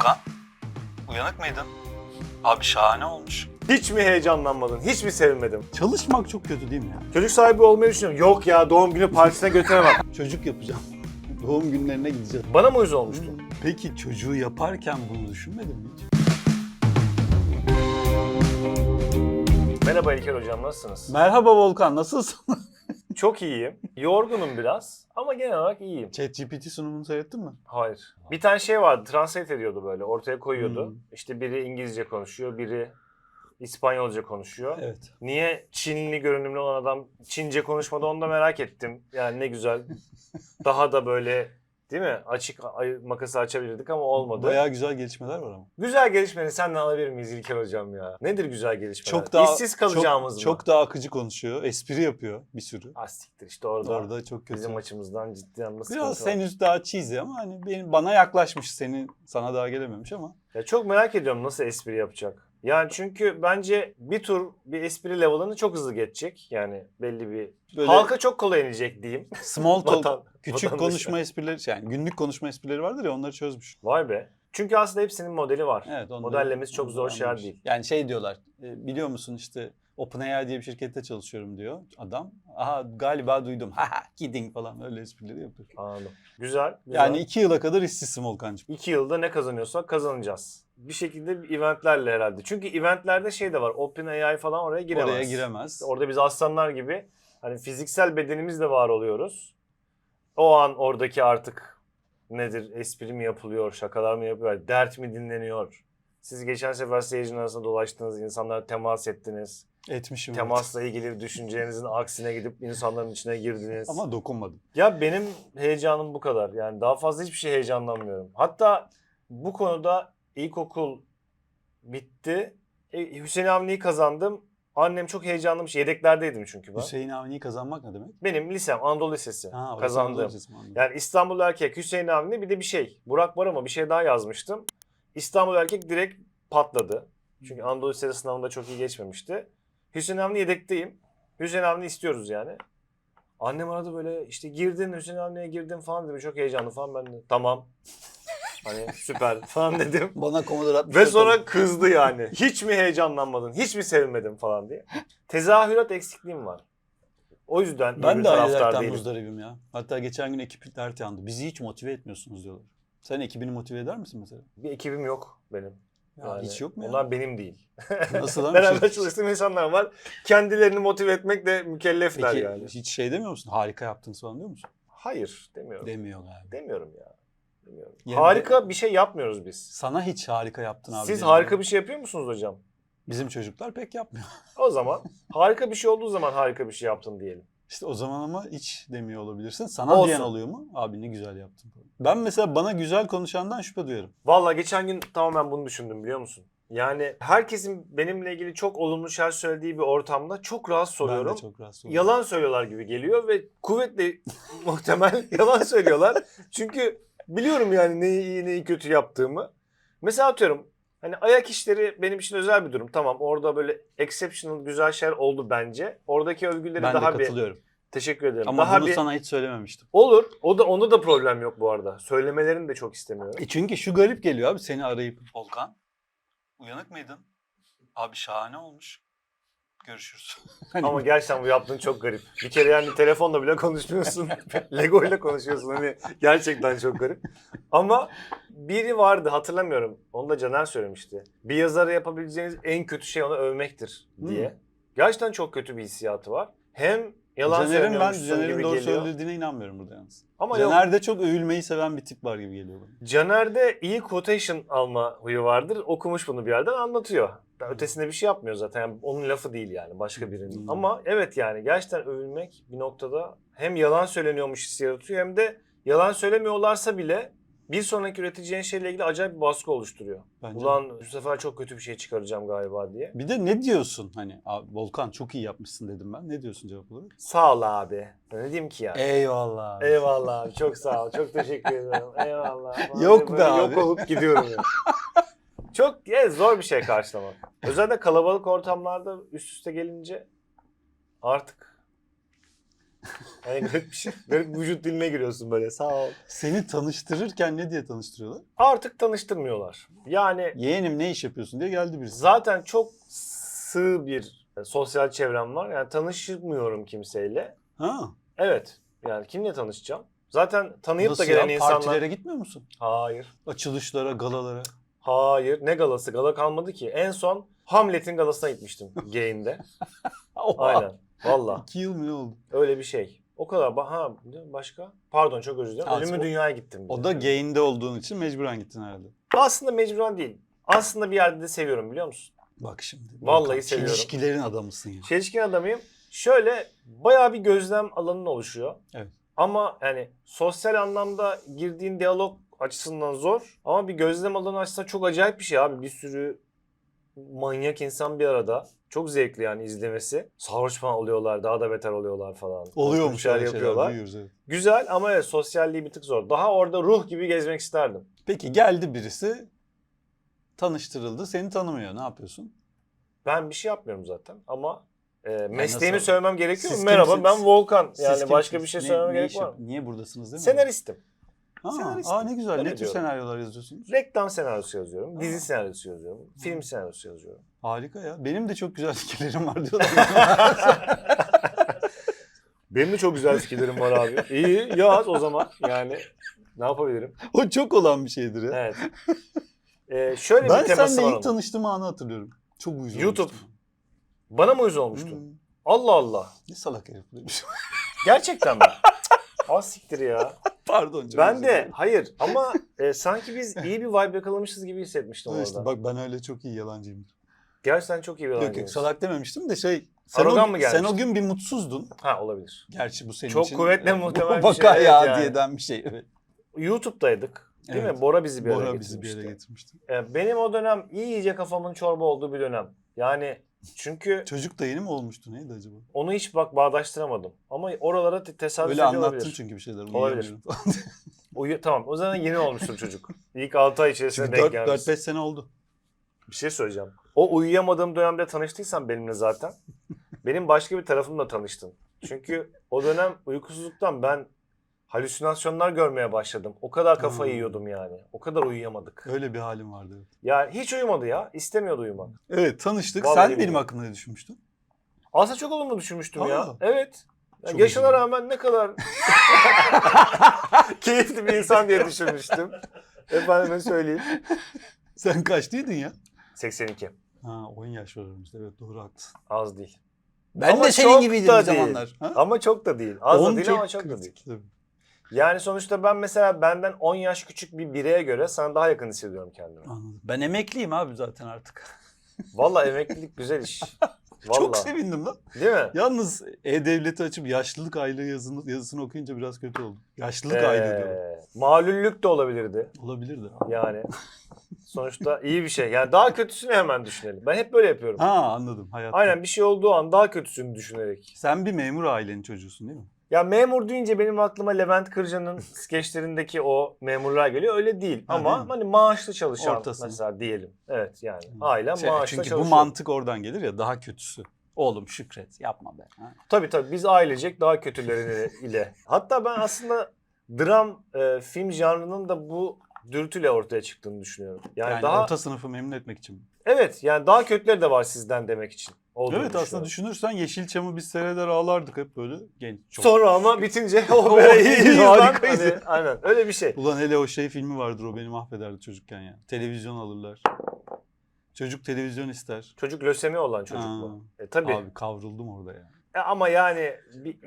Volkan, uyanık mıydın? Abi şahane olmuş. Hiç mi heyecanlanmadın? Hiç mi sevinmedin? Çalışmak çok kötü değil mi ya? Çocuk sahibi olmayı düşünüyorum. Yok ya doğum günü partisine götüremem. Çocuk yapacağım. Doğum günlerine gideceğiz. Bana mı uyuz olmuştu? Peki çocuğu yaparken bunu düşünmedin mi hiç? Merhaba İlker Hocam nasılsınız? Merhaba Volkan nasılsın? Çok iyiyim. Yorgunum biraz ama genel olarak iyiyim. ChatGPT sunumunu seyrettin mi? Hayır. Bir tane şey vardı. Translate ediyordu böyle. Ortaya koyuyordu. Hmm. İşte biri İngilizce konuşuyor, biri İspanyolca konuşuyor. Evet. Niye Çinli görünümlü olan adam Çince konuşmadı onu da merak ettim. Yani ne güzel. Daha da böyle değil mi? Açık makası açabilirdik ama olmadı. Bayağı güzel gelişmeler var ama. Güzel gelişmeni senden alabilir miyiz İlker Hocam ya? Nedir güzel gelişmeler? Çok daha İşsiz kalacağımız çok, mı? çok daha akıcı konuşuyor. Espri yapıyor bir sürü. Astiktir işte orada. Orada çok kötü. Bizim açımızdan ciddi anlamda Biraz henüz daha cheesy ama hani benim bana yaklaşmış. Senin sana daha gelememiş ama. Ya çok merak ediyorum nasıl espri yapacak. Yani çünkü bence bir tur bir espri level'ını çok hızlı geçecek. Yani belli bir... Böyle Halka çok kolay inecek diyeyim. small talk, Vatan- küçük konuşma esprileri yani günlük konuşma esprileri vardır ya onları çözmüş. Vay be. Çünkü aslında hepsinin modeli var. Evet, onları- Modellemesi çok zor şeyler anlamış. değil. Yani şey diyorlar, e, biliyor musun işte OpenAI diye bir şirkette çalışıyorum diyor adam. Aha galiba duydum. Haha kidding falan öyle esprileri yapıyor. Anladım. Güzel. güzel. Yani iki yıla kadar işsizsin Volkan'cığım. iki yılda ne kazanıyorsak kazanacağız. Bir şekilde eventlerle herhalde. Çünkü eventlerde şey de var. OpenAI falan oraya giremez. Oraya giremez. Orada biz aslanlar gibi hani fiziksel bedenimizle var oluyoruz. O an oradaki artık nedir? Espri mi yapılıyor? Şakalar mı yapıyor? Dert mi dinleniyor? Siz geçen sefer seyircinin arasında dolaştınız, insanlara temas ettiniz. Etmişim. evet. Temasla ilgili düşüncenizin aksine gidip insanların içine girdiniz. Ama dokunmadım. Ya benim heyecanım bu kadar. Yani daha fazla hiçbir şey heyecanlanmıyorum. Hatta bu konuda ilkokul bitti. E, Hüseyin Avni'yi kazandım. Annem çok heyecanlıymış. Yedeklerdeydim çünkü ben. Hüseyin Avni'yi kazanmak ne demek? Benim lisem Anadolu Lisesi. Ha, orası kazandım. Anadolu Lisesi mi? Anladım. Yani İstanbul Erkek, Hüseyin Avni bir de bir şey. Burak var ama bir şey daha yazmıştım. İstanbul Erkek direkt patladı. Çünkü Anadolu Lisesi sınavında çok iyi geçmemişti. Hüseyin Avni yedekteyim. Hüseyin Avni istiyoruz yani. Annem aradı böyle işte girdin Hüseyin Avni'ye girdin falan dedi. Çok heyecanlı falan ben de tamam. Hani süper falan dedim. Bana Commodore 64 Ve sonra kızdı yani. Hiç mi heyecanlanmadın? Hiç mi sevinmedin falan diye. Tezahürat eksikliğim var. O yüzden ben bir de ailelerden muzdaribim ya. Hatta geçen gün ekip dert yandı. Bizi hiç motive etmiyorsunuz diyorlar. Sen ekibini motive eder misin mesela? Bir ekibim yok benim. Ya hiç yok mu ya? Onlar benim değil. Nasıl lan? Beraber Şey- çalıştığım insanlar var. Kendilerini motive etmekle mükellefler Peki yani. hiç şey demiyor musun? Harika yaptınız falan diyor musun? Hayır demiyorum. Demiyor galiba. Demiyorum ya. Demiyorum. Yani- harika bir şey yapmıyoruz biz. Sana hiç harika yaptın abi. Siz harika bir şey yapıyor musunuz hocam? Bizim çocuklar pek yapmıyor. O zaman harika bir şey olduğu zaman harika bir şey yaptın diyelim. İşte o zaman ama hiç demiyor olabilirsin. Sana Olsun. diyen oluyor mu? Abi ne güzel yaptın. Ben mesela bana güzel konuşandan şüphe duyarım. Vallahi geçen gün tamamen bunu düşündüm biliyor musun? Yani herkesin benimle ilgili çok olumlu şeyler söylediği bir ortamda çok rahatsız Ben oluyorum. de çok rahatsız oluyorum. yalan söylüyorlar gibi geliyor ve kuvvetle muhtemel yalan söylüyorlar. Çünkü biliyorum yani neyi iyi neyi kötü yaptığımı. Mesela atıyorum hani ayak işleri benim için özel bir durum. Tamam orada böyle exceptional güzel şeyler oldu bence. Oradaki övgüleri Ben daha de bir katılıyorum. teşekkür ederim. Ama daha bunu bir sana hiç söylememiştim. olur. O da onda da problem yok bu arada. Söylemelerini de çok istemiyorum. E çünkü şu garip geliyor abi seni arayıp Volkan, uyanık mıydın? Abi şahane olmuş. Görüşürüz. hani Ama gerçekten bu yaptığın çok garip. Bir kere yani telefonla bile konuşmuyorsun. Lego ile konuşuyorsun. Hani gerçekten çok garip. Ama biri vardı hatırlamıyorum. Onu da Caner söylemişti. Bir yazara yapabileceğiniz en kötü şey onu övmektir diye. Hmm. Gerçekten çok kötü bir hissiyatı var. Hem yalan Caner'in ben söylüyormuşsun Caner'in gibi doğru geliyor. söylediğine inanmıyorum burada yalnız. Ama yok. Caner'de çok övülmeyi seven bir tip var gibi geliyor bana. Caner'de iyi quotation alma huyu vardır. Okumuş bunu bir yerden anlatıyor. Ötesinde bir şey yapmıyor zaten. Yani onun lafı değil yani başka birinin. Hmm. Ama evet yani gerçekten övülmek bir noktada hem yalan söyleniyormuş hissi yaratıyor hem de yalan söylemiyorlarsa bile bir sonraki üreteceğin şeyle ilgili acayip bir baskı oluşturuyor. Bence. Ulan bu sefer çok kötü bir şey çıkaracağım galiba diye. Bir de ne diyorsun hani abi, Volkan çok iyi yapmışsın dedim ben. Ne diyorsun cevap olarak? Sağ ol abi. Ne diyeyim ki yani? Eyvallah. abi. Eyvallah abi çok sağ ol. Çok teşekkür ederim. Eyvallah. Yok be abi. Yok olup gidiyorum ya. çok evet, zor bir şey karşılamak. Özellikle kalabalık ortamlarda üst üste gelince artık Yani garip bir şey. Garip bir vücut diline giriyorsun böyle sağ ol. Seni tanıştırırken ne diye tanıştırıyorlar? Artık tanıştırmıyorlar. Yani Yeğenim ne iş yapıyorsun diye geldi birisi. zaten çok sığ bir e, sosyal çevrem var. Yani tanışmıyorum kimseyle. Ha. Evet. Yani kimle tanışacağım? Zaten tanıyıp Nasıl da gelen ya? insanlar... Partilere gitmiyor musun? Hayır. Açılışlara, galalara. Hayır. Ne galası? Gala kalmadı ki. En son Hamlet'in galasına gitmiştim. Gain'de. Aynen. Valla. İki yıl mı ne oldu? Öyle bir şey. O kadar. Ba- Ha başka? Pardon çok özür dilerim. Ölümü o- dünyaya gittim. bir de. O da gain'de olduğun için mecburen gittin herhalde. Aslında mecburen değil. Aslında bir yerde de seviyorum biliyor musun? Bak şimdi. Vallahi Volkan, seviyorum. Çelişkilerin adamısın ya. Çelişkin adamıyım. Şöyle bayağı bir gözlem alanın oluşuyor. Evet. Ama yani sosyal anlamda girdiğin diyalog açısından zor. Ama bir gözlem alanı açısından çok acayip bir şey abi. Bir sürü manyak insan bir arada. Çok zevkli yani izlemesi. Sarhoş falan oluyorlar, daha da beter oluyorlar falan. Oluyormuş şeyler öyle şeyler, yapıyorlar. duyuyoruz, evet. Güzel ama evet sosyalliği bir tık zor. Daha orada ruh gibi gezmek isterdim. Peki geldi birisi tanıştırıldı. Seni tanımıyor. Ne yapıyorsun? Ben bir şey yapmıyorum zaten ama e, mesleğimi nasıl? söylemem gerekiyor mu? Merhaba kimsiniz? ben Volkan. Yani başka bir kimsiniz? şey Ne- söylememe ne gerek iş var mı? Niye buradasınız değil mi? Senaristim. Ha, aa ne güzel. Öyle ne tür diyorum. senaryolar yazıyorsunuz? Reklam senaryosu yazıyorum, dizi senaryosu yazıyorum, film senaryosu yazıyorum. Harika ya. Benim de çok güzel fikirlerim var diyorlar. Benim de çok güzel fikirlerim var abi. İyi yaz o zaman. Yani ne yapabilirim? o çok olan bir şeydir ya. Evet. Ee, şöyle ben bir teması seninle var. ilk onun. tanıştığım anı hatırlıyorum. Çok uyuz YouTube. olmuştum. Bana mı uyuz olmuştu? Hmm, Allah Allah. ne salak herif demiş. Gerçekten mi? Az siktir ya. Pardon. çok Ben de hayır ama e, sanki biz iyi bir vibe yakalamışız gibi hissetmiştim orada. işte bak ben öyle çok iyi yalancıyım. Gerçekten çok iyi bir Yok yok salak dememiştim de şey. Sen Arogan o, mı Sen o gün bir mutsuzdun. Ha olabilir. Gerçi bu senin Çok için. kuvvetle e, muhtemel bir şey, Baka evet ya yani. diye den bir şey. Evet. YouTube'daydık. Değil Evet. mi? Bora bizi bir Bora araya bizi bir yere getirmişti. getirmişti. E, benim o dönem iyice kafamın çorba olduğu bir dönem. Yani çünkü Çocuk da yeni mi olmuştu neydi acaba? onu hiç bak bağdaştıramadım. Ama oralara te- tesadüf Öyle ediyor anlattın olabilir. çünkü bir şeyler. Olabilir. Uyu- tamam o zaman yeni olmuştur çocuk. İlk 6 ay içerisinde Çünkü denk gelmiş. 4-5 sene oldu. Bir şey söyleyeceğim. O uyuyamadığım dönemde tanıştıysan benimle zaten. benim başka bir tarafımla tanıştın. Çünkü o dönem uykusuzluktan ben halüsinasyonlar görmeye başladım. O kadar kafayı Hmm. yiyordum yani. O kadar uyuyamadık. Öyle bir halim vardı. Evet, Yani hiç uyumadı ya. İstemiyordu uyumak. evet tanıştık. Vallahi Sen benim hakkında ne düşünmüştün? Aslında çok olumlu düşünmüştüm ya. Aa. Evet. Ya Çok yaşına üzüldüm. rağmen ne kadar keyifli bir insan diye düşünmüştüm. Efendime söyleyeyim. Sen kaçtıydın ya? 82. Ha 10 yaş var aramızda. Evet doğru haklısın. Az değil. Ben Ama de senin çok gibiydim da değil. zamanlar. Ha? Ama çok da değil. Az da 10 değil ama çok da değil. tabii. Yani sonuçta ben mesela benden 10 yaş küçük bir bireye göre sana daha yakın hissediyorum kendimi. Anladım. Ben emekliyim abi zaten artık. Vallahi emeklilik güzel iş. Vallahi. Çok sevindim lan. Değil mi? Yalnız E-Devlet'i açıp yaşlılık aylığı yazını, yazısını okuyunca biraz kötü oldu. Yaşlılık Ee, aylığı diyorum. Malüllük de olabilirdi. Olabilir de. Yani sonuçta iyi bir şey. Yani daha kötüsünü hemen düşünelim. Ben hep böyle yapıyorum. Ha anladım. Hayatta. Aynen bir şey olduğu an daha kötüsünü düşünerek. Sen bir memur ailenin çocuğusun değil mi? Ya memur deyince benim aklıma Levent Kırca'nın skeçlerindeki o memurlar geliyor. Öyle değil. Ama değil mi? hani maaşlı çalışan Ortasını. mesela diyelim. Evet yani ailem Şey, maaşlı çünkü çalışıyor. bu mantık oradan gelir ya daha kötüsü. Oğlum şükret yapma be. Ha? Tabii tabii biz ailecek daha kötüleri ile. Hatta ben aslında dram e, film janrının da bu dürtüyle ortaya çıktığını düşünüyorum. Yani, Yani, daha orta sınıfı memnun etmek için. evet yani daha kötüleri de var sizden demek için. Olduğunu Evet aslında düşünürsen Yeşilçam'ı biz seyreder ağlardık hep böyle genç. Çok. Sonra ama bitince o böyle iyiyiz lan. Hani, aynen öyle bir şey. Ulan hele o şey filmi vardır o beni mahvederdi çocukken ya. Televizyon alırlar. Çocuk televizyon ister. Çocuk lösemi olan çocuk Ha. mu? E tabii. Abi kavruldum orada ya. E, ama yani bir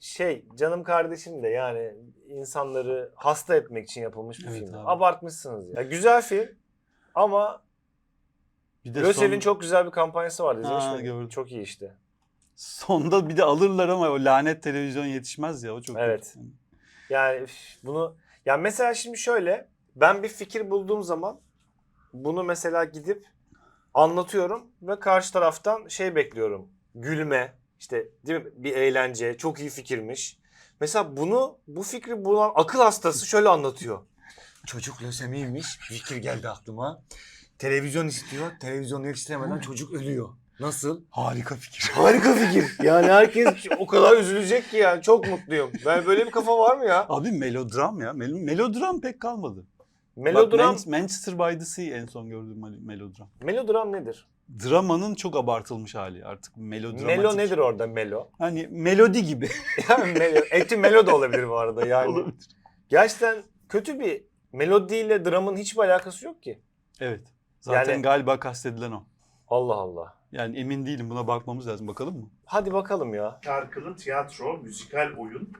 şey canım kardeşim de yani insanları hasta etmek için yapılmış bir Evet film. abi. Abartmışsınız ya. Ya güzel film ama Bir de Lösev'in son- çok güzel bir kampanyası vardı. İzlemiş Ha, miydin? gördüm. Çok iyi işte. sonda bir de alırlar ama o lanet televizyon yetişmez ya o çok Evet. kötü. Yani üf, bunu ya mesela şimdi şöyle ben bir fikir bulduğum zaman bunu mesela gidip anlatıyorum ve karşı taraftan şey bekliyorum. Gülme, işte değil mi? Bir eğlence, çok iyi fikirmiş. Mesela bunu bu fikri bulan akıl hastası şöyle anlatıyor. Çocuk lösemiymiş. Fikir geldi aklıma. Televizyon istiyor. Televizyon yetiştiremeden çocuk ölüyor. Nasıl? Harika fikir. Harika fikir. Yani herkes o kadar üzülecek ki yani çok mutluyum. Ben böyle bir kafa var mı ya? Abi melodram ya. Mel- melodram pek kalmadı. Melodram, Bak, Man- Manchester by the Sea en son gördüğüm mel- melodram. melodram nedir? Dramanın çok abartılmış hali artık melodramatik. Melo nedir orada melo? Hani melodi gibi. Yani melo, eti melo da olabilir bu arada yani. Olabilir. Gerçekten kötü bir melodiyle dramın hiçbir alakası yok ki. Evet. Zaten Yani- galiba kastedilen o. Allah Allah. Yani emin değilim buna bakmamız lazım. Bakalım mı? Hadi bakalım ya. şarkılı tiyatro, müzikal oyun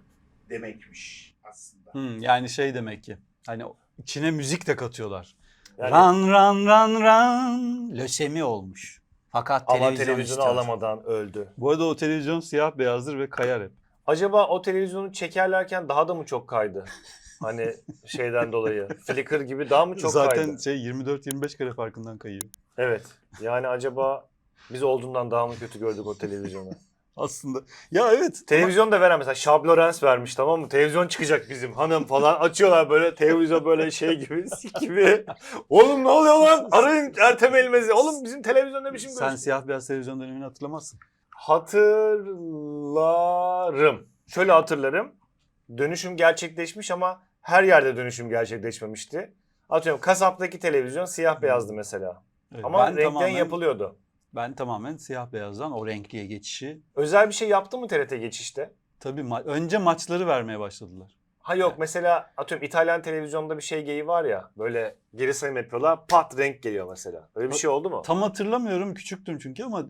demekmiş aslında. Hmm, yani şey demek ki. Hani içine müzik de katıyorlar. Yani Run run run run. Lösemi olmuş. Fakat ama televizyon televizyonu istiyor. alamadan öldü. Bu arada o televizyon siyah beyazdır ve kayar hep. Acaba o televizyonu çekerlerken daha da mı çok kaydı? Hani şeyden dolayı. Flickr gibi daha mı çok Zaten kaydı? şey 24-25 kare farkından kayıyor. Evet. Yani acaba biz olduğundan daha mı kötü gördük o televizyonu? Aslında. Ya evet. ama- Televizyon da veren mesela Şab Lorenz vermiş tamam mı? Televizyon çıkacak bizim hanım falan. Açıyorlar böyle televizyon böyle şey gibi gibi. Oğlum ne oluyor lan? Arayın Ertem Elmez'i. Oğlum bizim televizyon ne biçim Sen siyah beyaz televizyon dönemini hatırlamazsın. Hatırlarım. Şöyle hatırlarım. Dönüşüm gerçekleşmiş ama her yerde dönüşüm gerçekleşmemişti. Atıyorum kasaptaki televizyon siyah beyazdı mesela. Evet, Ama ben renkten tamamen, yapılıyordu. Ben tamamen siyah beyazdan o renkliye geçişi. Özel bir şey yaptı mı TRT geçişte? Tabii ma- önce maçları vermeye başladılar. Ha yok mesela atıyorum İtalyan televizyonda bir şey geyi var ya böyle geri sayım yapıyorlar pat renk geliyor mesela. Öyle bir şey oldu mu? Tam hatırlamıyorum küçüktüm çünkü ama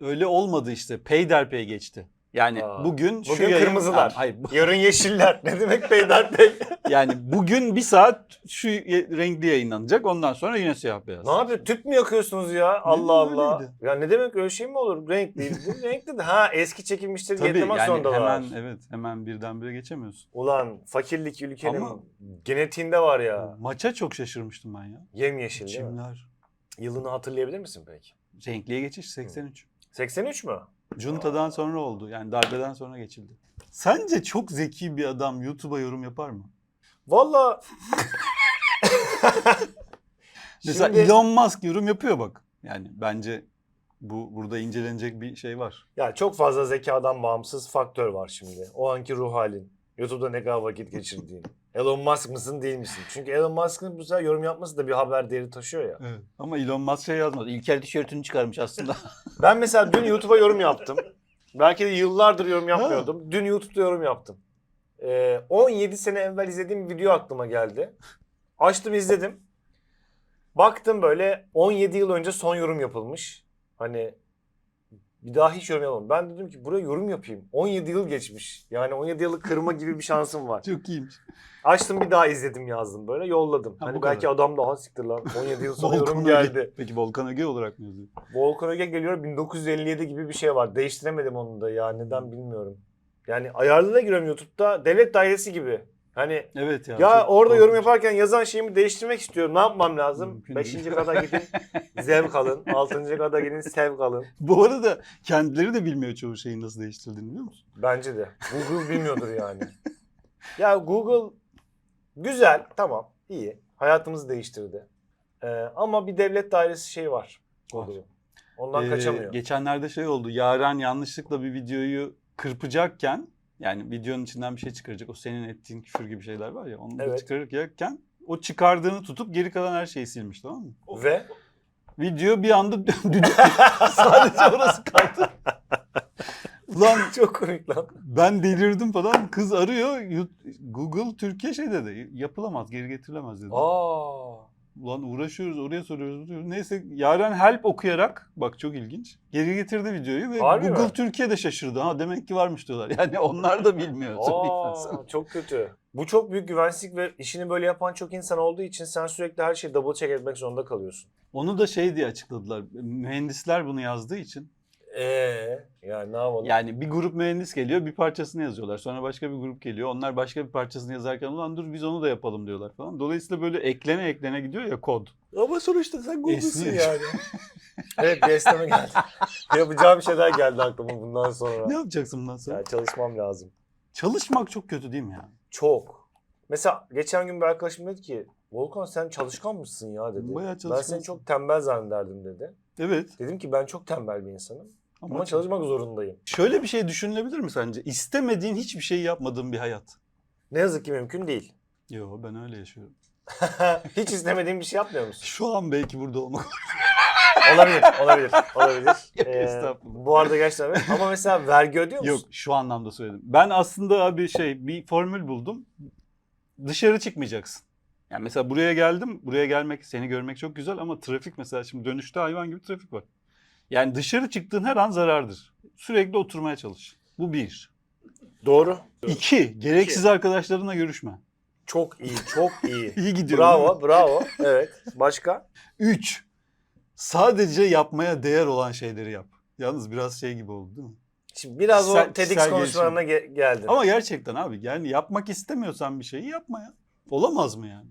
öyle olmadı işte. Peyderpey geçti. Yani Aa. bugün şu Bugün yayın- kırmızılar. Ha, Hayır. bu- Yarın yeşiller. ne demek Beyler Bey? yani bugün bir saat şu ye- renkli yayınlanacak. Ondan sonra yine siyah beyaz. ne yapıyor? Tüp mü yakıyorsunuz ya? Allah bileyim, Allah. öyleydi. Ya ne demek öyle şey mi olur? Renk değil. Bu renkli de. Ha eski çekilmiştir diye Tabii demek yani zorunda hemen var. evet hemen birdenbire geçemiyorsun. Ulan fakirlik ülkenin Ama- genetiğinde var ya. Maça çok şaşırmıştım ben ya. Yemyeşil? Çimler. Yılını hatırlayabilir misin peki? Renkliye geçiş 83. 83 mü? Junta'dan sonra oldu. Yani darbeden sonra geçildi. Sence çok zeki bir adam YouTube'a yorum yapar mı? Valla Mesela Şimdi- Elon Musk yorum yapıyor bak. Yani bence bu burada incelenecek bir şey var. Ya çok fazla zekadan bağımsız faktör var şimdi. O anki ruh halin. YouTube'da ne kadar vakit geçirdiğin. Elon Musk mısın değil misin? Çünkü Elon Musk'ın bu sefer yorum yapması da bir haber değeri taşıyor ya. Evet. Ama Elon Musk şey yazmadı. İlker tişörtünü çıkarmış aslında. Ben mesela dün YouTube'a yorum yaptım. Belki de yıllardır yorum yapmıyordum. Dün YouTube'da yorum yaptım. Ee, 17 sene evvel izlediğim bir video aklıma geldi. Açtım izledim. Baktım böyle 17 yıl önce son yorum yapılmış. Hani bir daha hiç yorum yapamam. Ben dedim ki buraya yorum yapayım. 17 yıl geçmiş. Yani 17 yılı kırma gibi bir şansım var. Çok iyiymiş. Açtım bir daha izledim yazdım böyle yolladım. Ha, hani bu belki kadar. adam daha siktir lan. 17 yıl sonra yorum geldi. Peki Volkan Öge olarak mı yazıyor? Volkan Öge geliyor 1957 gibi bir şey var. Değiştiremedim onu da ya neden bilmiyorum. Yani ayarlığına giriyorum YouTube'da devlet dairesi gibi. Hani Evet ya. ya orada yorum yaparken yazan şeyimi değiştirmek istiyorum. Ne yapmam lazım? Mümkün Beşinci değil. kata gidin zevk alın. Altıncı kata gidin sevk alın. Bu arada kendileri de bilmiyor çoğu şeyin nasıl değiştirdiğini biliyor musun? Bence de. Google bilmiyordur yani. ya Google güzel tamam iyi. Hayatımızı değiştirdi. Ee, ama bir devlet dairesi şey var. Ondan Ee, kaçamıyor. Geçenlerde şey oldu. Yaren yanlışlıkla bir videoyu kırpacakken yani videonun içinden bir şey çıkaracak. O senin ettiğin küfür gibi şeyler var ya. Onu da Evet. çıkarırken o çıkardığını tutup geri kalan her şeyi silmiş tamam mı? Ve Video bir anda. Sadece orası kaldı. Ulan çok komik lan. ben delirdim falan. Kız arıyor. Google Türkiye şey dedi. Yapılamaz, geri getirilemez dedi. Aa. Ulan uğraşıyoruz, oraya soruyoruz. soruyoruz. Neyse Yaren help okuyarak bak çok ilginç. Geri getirdi videoyu ve Harbi Google mi? Türkiye de şaşırdı. Ha demek ki varmış diyorlar. Yani onlar da bilmiyor. Aa, çok kötü. Bu çok büyük güvensizlik ve işini böyle yapan çok insan olduğu için sen sürekli her şeyi double check etmek zorunda kalıyorsun. Onu da şey diye açıkladılar. Mühendisler bunu yazdığı için. Eee yani ne yapalım? Yani bir grup mühendis geliyor bir parçasını yazıyorlar. Sonra başka bir grup geliyor. Onlar başka bir parçasını yazarken ulan dur biz onu da yapalım diyorlar falan. Dolayısıyla böyle eklene eklene gidiyor ya kod. Ama sonuçta sen Google'sın Esniyor. yani. evet bir esneme geldi. Yapacağım şeyler geldi aklıma bundan sonra. Ne yapacaksın bundan sonra? Yani çalışmam lazım. Çalışmak çok kötü değil mi ya? Çok. Mesela geçen gün bir arkadaşım dedi ki Volkan sen çalışkan mısın ya dedi. Bayağı ben çalışkansın. seni çok tembel zannederdim dedi. Evet. Dedim ki ben çok tembel bir insanım. Ama, Ama çalışmak zorundayım. şöyle bir şey düşünülebilir mi sence? İstemediğin hiçbir şeyi yapmadığın bir hayat. Ne yazık ki mümkün değil. Yo ben öyle yaşıyorum. Hiç istemediğin bir şey yapmıyor musun? Şu an belki burada olmak. Olabilir, olabilir, olabilir. Ee, estağfurullah. bu arada gerçekten öyle. Ama mesela vergi ödüyor musun? Yok şu anlamda söyledim. Ben aslında abi şey bir formül buldum. Dışarı çıkmayacaksın. Yani mesela buraya geldim. Buraya gelmek, seni görmek çok güzel ama trafik mesela şimdi dönüşte hayvan gibi trafik var. Yani dışarı çıktığın her an zarardır. Sürekli oturmaya çalış. Bu bir. Doğru. İki, gereksiz arkadaşlarına görüşme. Çok iyi, çok iyi. İyi gidiyor. bravo, bravo. Evet. Başka? Üç, sadece yapmaya değer olan şeyleri yap. Yalnız biraz şey gibi oldu değil mi? Şimdi biraz Kişisel- o TEDx konuşmalarına ge- geldin. Ama gerçekten abi yani yapmak istemiyorsan bir şeyi yapma ya. Olamaz mı yani?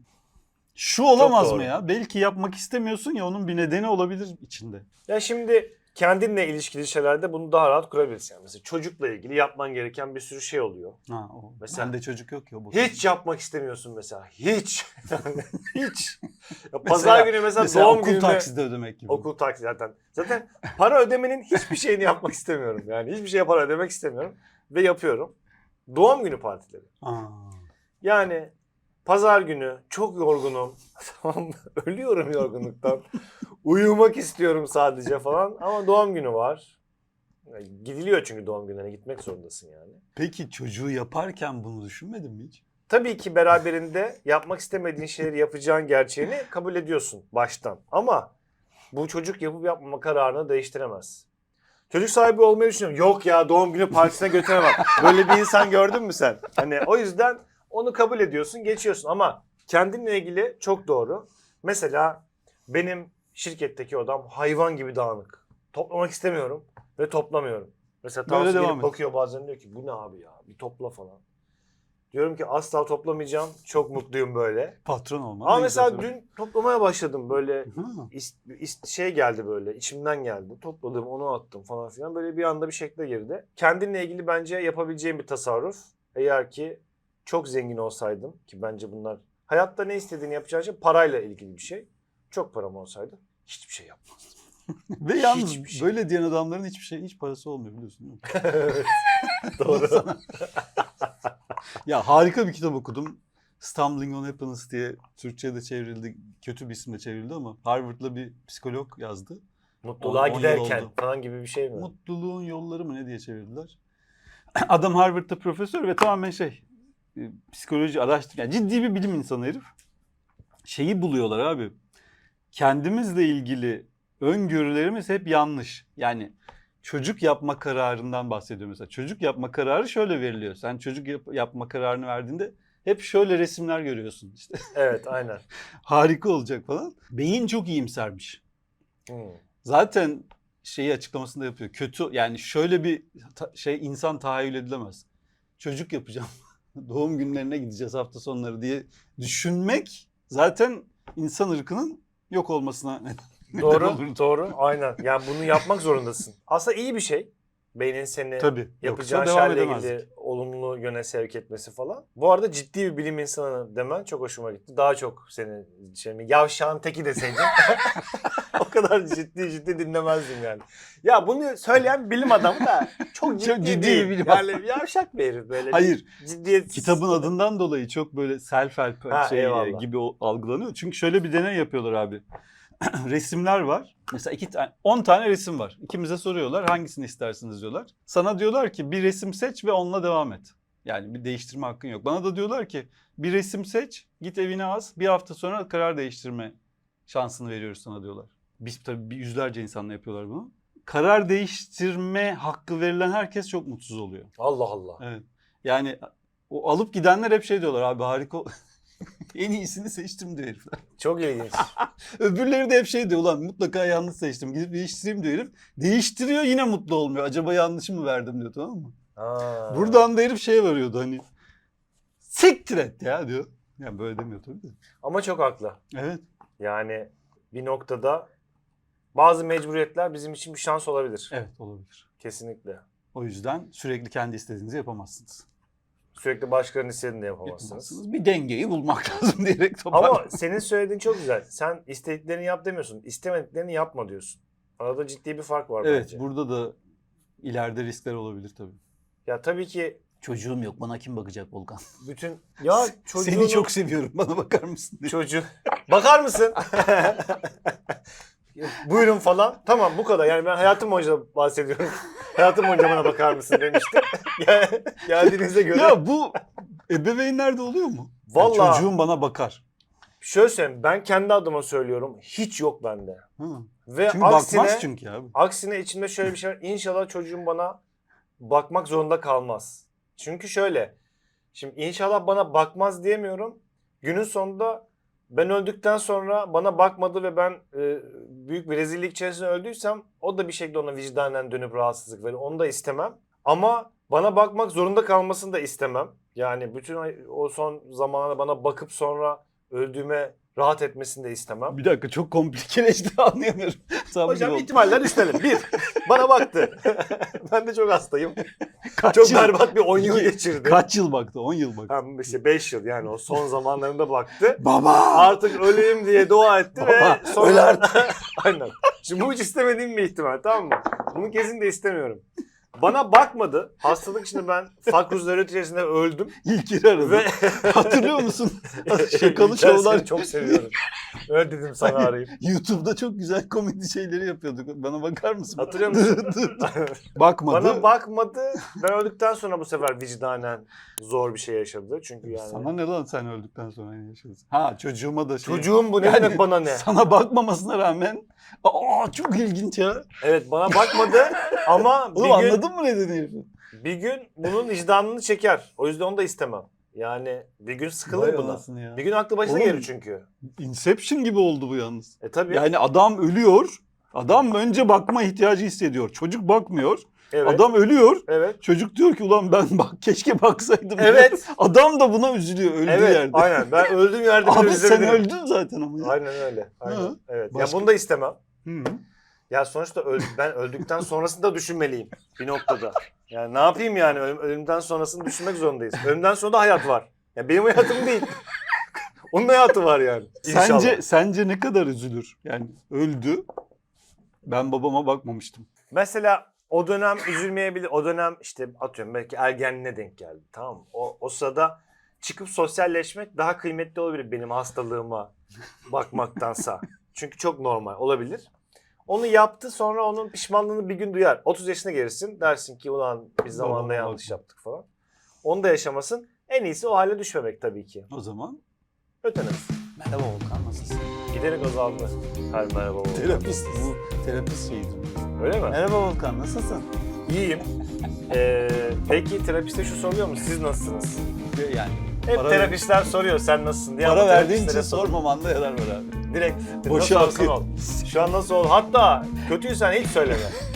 Şu olamaz mı ya? Belki yapmak istemiyorsun ya onun bir nedeni olabilir içinde. Ya şimdi kendinle ilişkili şeylerde bunu daha rahat kurabilirsin. Yani mesela çocukla ilgili yapman gereken bir sürü şey oluyor. Ha, o. Mesela- Bende çocuk yok ya. Bu Hiç yapmak istemiyorsun mesela. Hiç. Hiç. Ya Mesela- Pazar günü mesela, Mesela doğum okul gününde... taksidi ödemek gibi. Okul taksi zaten. Zaten para ödemenin hiçbir şeyini yapmak istemiyorum. Yani hiçbir şeye para ödemek istemiyorum. Ve yapıyorum. Doğum günü partileri. Aa. Yani pazar günü çok yorgunum. Tamam? Ölüyorum yorgunluktan. Uyumak istiyorum sadece falan. Ama doğum günü var. Ya Gidiliyor çünkü doğum günlerine gitmek zorundasın yani. Peki çocuğu yaparken bunu düşünmedin mi hiç? Tabii ki beraberinde yapmak istemediğin şeyleri yapacağın gerçeğini kabul ediyorsun baştan. Ama bu çocuk yapıp yapmama kararını değiştiremez. Çocuk sahibi olmayı düşünüyorum. Yok ya doğum günü partisine götüremem. Böyle bir insan gördün mü sen? Hani o yüzden onu kabul ediyorsun, geçiyorsun. Ama kendinle ilgili çok doğru. Mesela benim şirketteki odam hayvan gibi dağınık. Toplamak istemiyorum ve toplamıyorum. Mesela Böyle Tansu devam gelip et. bakıyor bazen diyor ki bu ne abi ya bir topla falan. Diyorum ki asla toplamayacağım. Çok mutluyum böyle. Patron olman. Ama güzel mesela tabii. dün toplamaya başladım böyle Ha. is- is- şey geldi böyle içimden geldi. Topladım onu attım falan filan. Böyle bir anda bir şekle girdi. Kendinle ilgili bence yapabileceğim bir tasarruf. Eğer ki çok zengin olsaydım ki bence bunlar hayatta ne istediğini yapacağın şey parayla ilgili bir şey. Çok param olsaydı hiçbir şey yapmazdım. Ve yalnız Hiçbir şey. böyle diyen adamların hiçbir şey hiç parası olmuyor biliyorsun değil mi? Evet, Doğru. Ya harika bir kitap okudum. Stumbling on Happiness diye Türkçe'de çevrildi. Kötü bir isimle çevrildi ama Harvard'la bir psikolog yazdı. Mutluluğa On- on giderken oldu. falan gibi bir şey mi? Mutluluğun yolları mı ne diye çevirdiler. Adam Harvard'da profesör ve tamamen şey psikoloji araştır. Yani ciddi bir bilim insanı herif. Şeyi buluyorlar abi. Kendimizle ilgili öngörülerimiz hep yanlış. Yani çocuk yapma kararından bahsediyor mesela. Çocuk yapma kararı şöyle veriliyor. Sen çocuk yap- yapma kararını verdiğinde hep şöyle resimler görüyorsun. İşte Evet aynen. harika olacak falan. Beyin çok iyimsermiş. Hmm. Zaten şeyi açıklamasında yapıyor. Kötü yani şöyle bir şey insan tahayyül edilemez. Çocuk yapacağım. Doğum günlerine gideceğiz hafta sonları diye düşünmek zaten insan ırkının yok olmasına neden Doğru, olurdu. doğru. Aynen. Yani bunu yapmak zorundasın. Aslında iyi bir şey. Beynin seni Tabii. yapacağın Yoksa devam şeyle edemezdik. ilgili olumlu yöne sevk etmesi falan. Bu arada ciddi bir bilim insanı demen çok hoşuma gitti. Daha çok seni şey mi, yavşağın teki deseydim. o kadar ciddi ciddi dinlemezdim yani. Ya bunu söyleyen bilim adamı da çok ciddi, ciddi değil. bir bilim Yani yavşak bir herif böyle. Hayır. Ciddiyet. Kitabın adından dolayı çok böyle self help Ha, şey eyvallah. gibi o- algılanıyor. Çünkü şöyle bir deney yapıyorlar abi. Resimler var. Mesela iki tane, 10 tane resim var. İkimize soruyorlar hangisini istersiniz diyorlar. Sana diyorlar ki bir resim seç ve onunla devam et. Yani bir değiştirme hakkın yok. Bana da diyorlar ki bir resim seç, git evine az, bir hafta sonra karar değiştirme şansını veriyoruz sana diyorlar. Biz tabii bir yüzlerce insanla yapıyorlar bunu. Karar değiştirme hakkı verilen herkes çok mutsuz oluyor. Allah Allah. Evet. Yani o alıp gidenler hep şey diyorlar abi harika en iyisini seçtim diyor herifler. Çok ilginç. Öbürleri de hep şey diyor ulan mutlaka yanlış seçtim gidip değiştireyim diyor herif. Değiştiriyor yine mutlu olmuyor. Acaba yanlış mı verdim diyor tamam mı? Ha. Buradan da herif şey varıyordu hani siktir et ya diyor. Yani böyle demiyor tabii de. Ama çok haklı. Evet. Yani bir noktada bazı mecburiyetler bizim için bir şans olabilir. Evet olabilir. Kesinlikle. O yüzden sürekli kendi istediğinizi yapamazsınız. Sürekli başkalarının istediğini de yapamazsınız. Yapamazsınız. Bir dengeyi bulmak lazım diyerek toparlan. Ama senin söylediğin çok güzel. Sen istediklerini yap demiyorsun. İstemediklerini yapma diyorsun. Arada ciddi bir fark var Evet bence. burada da ileride riskler olabilir tabii. Ya tabii ki Çocuğum yok bana kim bakacak Volkan? bütün ya çocuğunu... Seni çok seviyorum bana bakar mısın diye. Çocuğu. Bakar mısın? Buyurun falan. Tamam bu kadar. Yani ben hayatım boyunca bahsediyorum. hayatım boyunca bana bakar mısın demiştim. Gel- Geldiğinize göre. Ya bu ebeveynlerde oluyor mu? Vallahi- çocuğum bana bakar. Şöyle söyleyeyim. Ben kendi adıma söylüyorum. Hiç yok bende. Hı. Ve Çünkü aksine, bakmaz çünkü abi. aksine içimde şöyle bir şey var. İnşallah çocuğum bana bakmak zorunda kalmaz. Çünkü şöyle. Şimdi inşallah bana bakmaz diyemiyorum. Günün sonunda ben öldükten sonra bana bakmadı ve ben e, büyük bir rezillik içerisinde öldüysem o da bir şekilde ona vicdanen dönüp rahatsızlık verir. Onu da istemem. Ama bana bakmak zorunda kalmasını da istemem. Yani bütün o son zamanlarda bana bakıp sonra öldüğüme rahat etmesini de istemem. Bir dakika çok komplikeleşti anlayamıyorum. Tam Hocam ihtimaller üstelim. Bir, bana baktı. ben de çok hastayım. kaç Çok yıl, berbat bir 10 yıl geçirdi. kaç yıl baktı? 10 yıl baktı. Ha, işte 5 yıl yani o son zamanlarında baktı. Baba! Artık öleyim diye dua etti Baba, ve sonra... öl artık. Aynen. Şimdi bu hiç istemediğim bir ihtimal tamam mı? Bunu kesin de istemiyorum. Bana bakmadı. Hastalık içinde ben fakruzları içerisinde öldüm. İlkini aradı. Ve Hatırlıyor musun? Şakalı şovlar. çok seviyorum. Öyle dedim sana arayayım. YouTube'da çok güzel komedi şeyleri yapıyorduk. Bana bakar mısın? Hatırlıyor musun? Bakmadı. Bana bakmadı. Ben öldükten sonra bu sefer vicdanen zor bir şey yaşadı. Çünkü yani... Sana ne lan sen öldükten sonra ne yaşadın? Ha çocuğuma da şey. Çocuğum bu ne Yani demek bana ne? Sana bakmamasına rağmen aa çok ilginç ya. Evet bana bakmadı ama Oğlum bir gün, anladın mı nedeni herifi? bir gün bunun vicdanını çeker. O yüzden onu da istemem. Yani bir gün sıkılır Vay buna. anasını ya. Bir gün aklı başına Oğlum, gelir çünkü. Inception gibi oldu bu yalnız. E tabii. Yani adam ölüyor. Adam önce bakma ihtiyacı hissediyor. Çocuk bakmıyor. Evet. Adam ölüyor. Evet. Çocuk diyor ki ulan ben bak keşke baksaydım. diyor. Evet. Adam da buna üzülüyor öldüğü evet. yerde. Aynen. Ben öldüğüm yerde Abi sen öldün zaten ama. ya. Aynen öyle. Aynen. Hı. Evet. Başka- Ya bunu da istemem. Hı. Ya sonuçta öl- ben öldükten sonrasını da düşünmeliyim bir noktada. Yani ne yapayım yani Ölüm- ölümden sonrasını düşünmek zorundayız. Ölümden sonra da hayat var. Ya benim hayatım değil. Onun hayatı var yani. İnşallah. Sence sence ne kadar üzülür? Yani öldü. Ben babama bakmamıştım. Mesela o dönem üzülmeyebilir. O dönem işte atıyorum belki ergenliğine denk geldi. Tamam mı? O, o sırada çıkıp sosyalleşmek daha kıymetli olabilir benim hastalığıma bakmaktansa. Çünkü çok normal olabilir. Onu yaptı sonra onun pişmanlığını bir gün duyar. 30 yaşına gelirsin dersin ki ulan biz zamanında yanlış yaptık falan. Onu da yaşamasın. En iyisi o hale düşmemek tabii ki. O zaman Öteniriz. merhaba Volkan? Giderek azaldı. Her merhaba oldu. Terapist. Bu terapist şeydi. Öyle mi? Merhaba Volkan nasılsın? İyiyim. Ee, peki terapiste şu soruyor mu? Siz nasılsınız? Yani Hep Para terapistler soruyor sen nasılsın diye. para ama verdiğin terapistlere için sor- sormamanda yarar var abi. Direkt Boşa nasıl olsan akıyor. ol. Şu an nasıl ol? Hatta kötüysen hiç söyleme.